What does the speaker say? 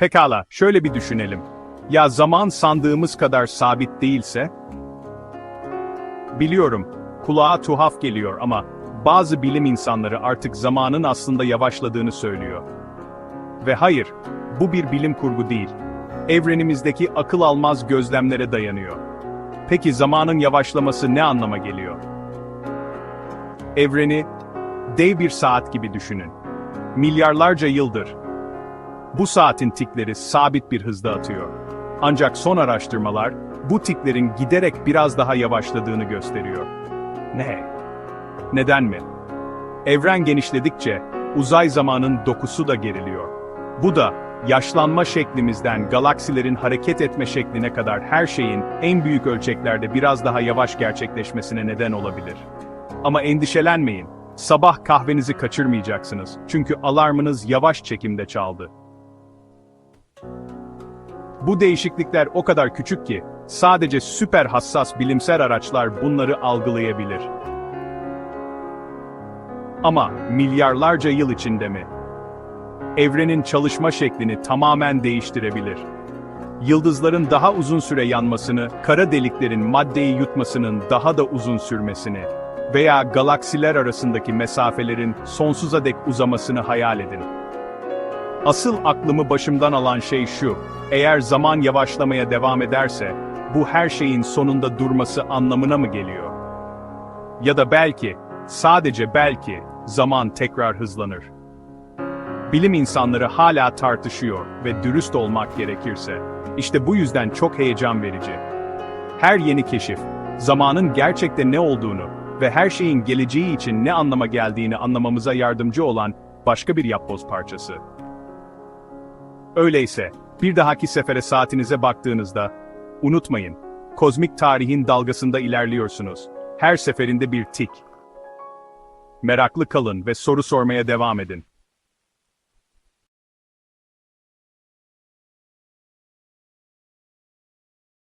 Pekala, şöyle bir düşünelim. Ya zaman sandığımız kadar sabit değilse? Biliyorum, kulağa tuhaf geliyor ama bazı bilim insanları artık zamanın aslında yavaşladığını söylüyor. Ve hayır, bu bir bilim kurgu değil. Evrenimizdeki akıl almaz gözlemlere dayanıyor. Peki zamanın yavaşlaması ne anlama geliyor? Evreni dev bir saat gibi düşünün. Milyarlarca yıldır bu saatin tikleri sabit bir hızda atıyor. Ancak son araştırmalar bu tiklerin giderek biraz daha yavaşladığını gösteriyor. Ne? Neden mi? Evren genişledikçe uzay zamanın dokusu da geriliyor. Bu da yaşlanma şeklimizden galaksilerin hareket etme şekline kadar her şeyin en büyük ölçeklerde biraz daha yavaş gerçekleşmesine neden olabilir. Ama endişelenmeyin. Sabah kahvenizi kaçırmayacaksınız. Çünkü alarmınız yavaş çekimde çaldı. Bu değişiklikler o kadar küçük ki, sadece süper hassas bilimsel araçlar bunları algılayabilir. Ama milyarlarca yıl içinde mi? Evrenin çalışma şeklini tamamen değiştirebilir. Yıldızların daha uzun süre yanmasını, kara deliklerin maddeyi yutmasının daha da uzun sürmesini veya galaksiler arasındaki mesafelerin sonsuza dek uzamasını hayal edin. Asıl aklımı başımdan alan şey şu, eğer zaman yavaşlamaya devam ederse, bu her şeyin sonunda durması anlamına mı geliyor? Ya da belki, sadece belki, zaman tekrar hızlanır. Bilim insanları hala tartışıyor ve dürüst olmak gerekirse, işte bu yüzden çok heyecan verici. Her yeni keşif, zamanın gerçekte ne olduğunu ve her şeyin geleceği için ne anlama geldiğini anlamamıza yardımcı olan başka bir yapboz parçası. Öyleyse, bir dahaki sefere saatinize baktığınızda, unutmayın, kozmik tarihin dalgasında ilerliyorsunuz. Her seferinde bir tik. Meraklı kalın ve soru sormaya devam edin.